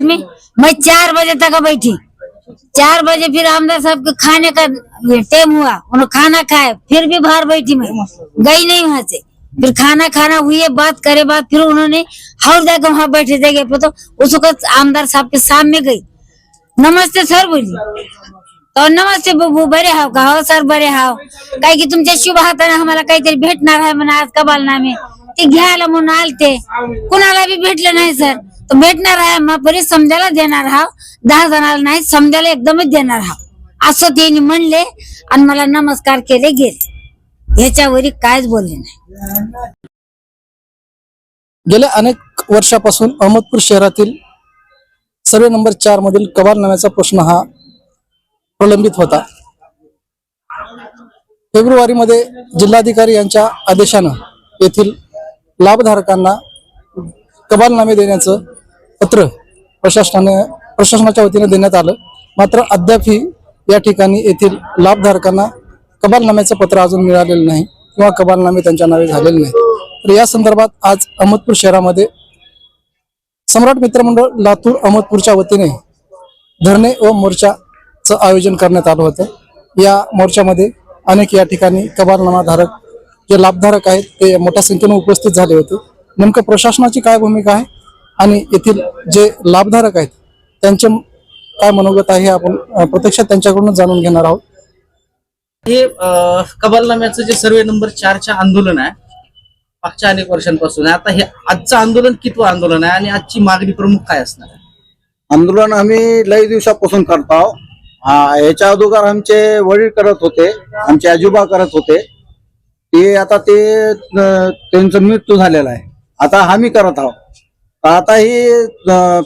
में? मैं चार बजे तक बैठी। चार बजे फिर आमदार साहब के खाने का टाइम हुआ। उन्होंने खाना खाए फिर भी बाहर बैठी मैं। गई नहीं वहां से। फिर खाना खाना हुई है बात करे बात फिर उन्होंने हर जाकर वहां बैठे जगह पे तो उस वक्त आमदार साहब के सामने गई। नमस्ते सर बोली। तो नमस्ते बबू बरे हाव का हो सर बरे हाव? काय की तुमच्या शुभ हाताने आम्हाला काहीतरी भेटणार आहे म्हणा आज कबालनामे ते घ्यायला म्हणून आलते कुणाला बी भेटलं नाही सर। तो भेटणार आहे मग बरी समजायला देणार हा दहा जणाला नाही समजायला एकदमच देणार हा असं त्यांनी म्हणले आणि मला नमस्कार केले गेले. ह्याच्यावरी कायच बोलले नाही. गेल्या अनेक वर्षापासून अहमदपूर शहरातील सर्वे नंबर चार मधील कबालनाम्याचा प्रश्न हा प्रलंबित होता. फेब्रुवारीमध्ये जिल्हाधिकारी यांच्या आदेशानं येथील लाभधारकांना कबालनामे देण्याचं पत्र प्रशासनाने प्रशासनाच्या वतीने देण्यात आलं. मात्र अद्यापही या ठिकाणी येथील लाभधारकांना कबालनाम्याचं पत्र अजून मिळालेलं नाही किंवा कबालनामे त्यांच्या नावे झालेले नाही. तर या संदर्भात आज अहमदपूर शहरामध्ये सम्राट मित्रमंडळ लातूर अहमदपूरच्या वतीने धरणे व मोर्चाचं आयोजन करण्यात आलं होतं. या मोर्चामध्ये अनेक या ठिकाणी कबालनामाधारक जे लाभधारक आहेत ते मोठ्या संख्येने उपस्थित झाले होते. नेमकं प्रशासनाची काय भूमिका आहे? आणि येथील जे लाभधारक आहेत त्यांचे काय मनोगत आहे हे आपण प्रत्यक्षात त्यांच्याकडून जाणून घेणार आहोत. हे कबालनाम्याचं जे सर्वे नंबर चारच्या आंदोलन आहे मागच्या अनेक वर्षांपासून आहे. आता हे आजचं आंदोलन कितवं आंदोलन आहे आणि आजची मागणी प्रमुख काय असणार आहे? आंदोलन आम्ही लई दिवसापासून करतो हा, याच्या अगोदर आमचे वडील करत होते आमचे आजोबा करत होते. ते आता ते त्यांचा मृत्यू झालेला आहे. आता आम्ही करत आहोत. आता हे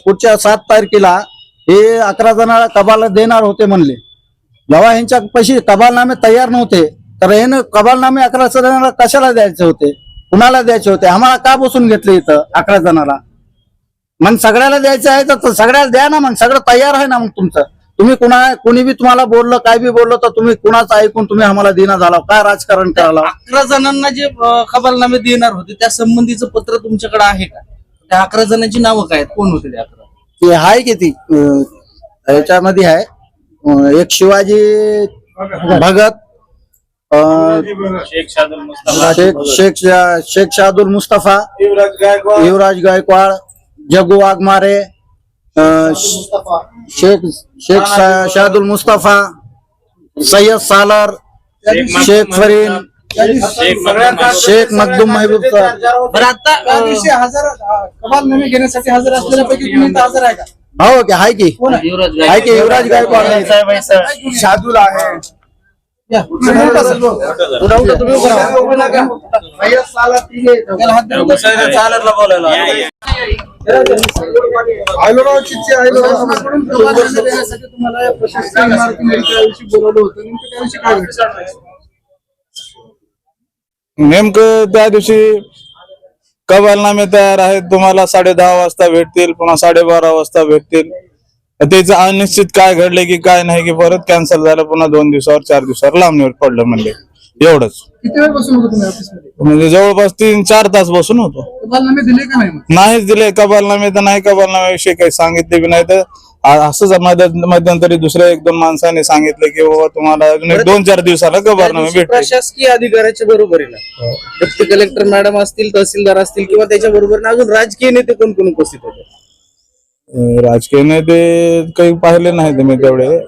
पुढच्या सात तारखेला हे अकरा जणांना कबाल देणार होते म्हणले. जेव्हा यांच्या पैसे कबालनामे तयार नव्हते तर हे कबालनामे अकरा जणांना कशाला द्यायचे होते? कुणाला द्यायचे होते? आम्हाला का बसून घेतले इथं अकरा जणाला? मग सगळ्याला द्यायचं आहे तर सगळ्याला द्या ना मग सगळं तयार आहे ना मग तुमचं. तुम्ही कुणा कुणी बी तुम्हाला बोललं काय बी बोललं तर तुम्ही कुणाचं ऐकून तुम्ही आम्हाला देणं झाला. काय राजकारण करायला? अकरा जणांना जे कबालनामे देणार होते त्या संबंधीचं पत्र तुमच्याकडे आहे का? त्या अकरा जणांची नावं काय आहेत? कोण होते ते अकरा? ते आहे किती अं, याच्यामध्ये आहे अं, एक शिवाजी भगत अं, शेख शेख शेख शाहदुल मुस्तफा युवराज गायकवाड. जगू वाघमारे अं, शेख शेख शा- शाहदुल मुस्तफा सय्यद सालर शेख फरीन शेख मखदूम महबूब सर बरं आता अं, कबालनामे घेण्यासाठी हजर असलेल्यापैकी तुम्ही हजर आहे का? हो की. आहे? की युवराज आहे की युवराज गायकवाड आहे. शादूल आहे नेमकं त्या दिवशी कबालनामे तयार आहेत. तुम्हाला साडे दहा वाजता भेटतील पुन्हा साडेबारा वाजता भेटतील. त्याचं अनिश्चित काय घडले की काय नाही की परत कॅन्सल झालं पुन्हा दोन दिवसावर चार दिवसावर लांबणीवर पडलं म्हणले एवढंच. म्हणजे जवळपास तीन चार तास बसून होतो. कबालनामे दिले का नाही मग? नाहीच दिले. कबालनामे तर नाही कबालनाम्याविषयी काही सांगितले बी नाही. तर असंच मध्य- मध्यंतरी दुसऱ्या एक दोन माणसाने सांगितलं की बाबा तुम्हाला अजून एक दोन चार दिवसाला दिवशी भेटतील प्रशासकीय अधिकाऱ्याच्या बरोबरीला डेप्टी कलेक्टर मॅडम असतील तहसीलदार असतील किंवा त्याच्या बरोबर अजून राजकीय नेते कोण कोण उपस्थित होते? राजकीय नेते काही पाहिले नाहीत मी तेवढे.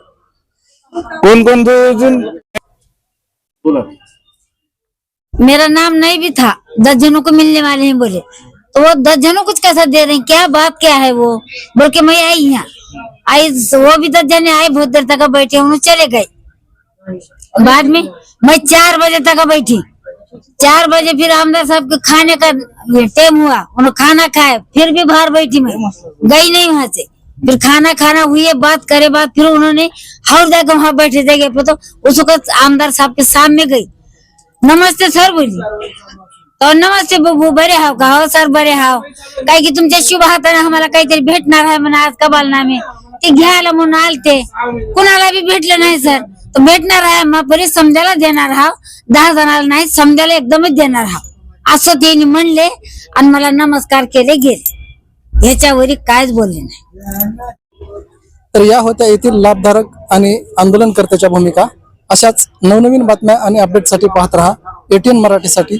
कोण कोण ते अजून? बोला. मेरा नाम नहीं भी था. दस जनों को मिलने वाले हैं बोले। तो वो दस जनों कुछ कैसा दे रहे हैं? क्या बात क्या है वो? बोल के मैं आई यहाँ। आई वो भी तो जने आए बहुत देर तक बैठे उन्होंने चले गए। बाद में मैं चार बजे तक बैठी। चार बजे फिर आमदार साहब के खाने का टाइम हुआ। उन्होंने खाना खाए फिर भी बाहर बैठी मैं। गई नहीं वहां से। फिर खाना खाना हुई है बात करे बात फिर उन्होंने हर जगह वहां बैठे जगह पे तो उस वक्त आमदार साहब के सामने गई। नमस्ते सर बोली। तो नमस्ते बबू बरे हाव का हो सर बरे हाव। काय की तुमच्या शुभ हाताने आम्हाला काहीतरी भेटणार आहे म्हणा आज कबालनामे की घ्यायला म्हणून आलते. कुणाला बी भेटले नाही सर. भेटणार आहे मापरी समजायला देणार हा दहा जणाला नाही समजायला एकदमच देणार हा असं त्यांनी म्हणले आणि मला नमस्कार केले गेले. ह्याच्यावरी कायच बोलले नाही. तर या होत्या येथील लाभधारक आणि आंदोलनकर्त्याच्या भूमिका. अशाच नवनवीन बातम्या आणि अपडेटसाठी पाहत राहा. एटीएन मराठीसाठी.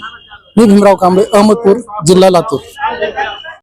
मी भीमराव कांबळे अहमदपूर जिल्हा लातूर.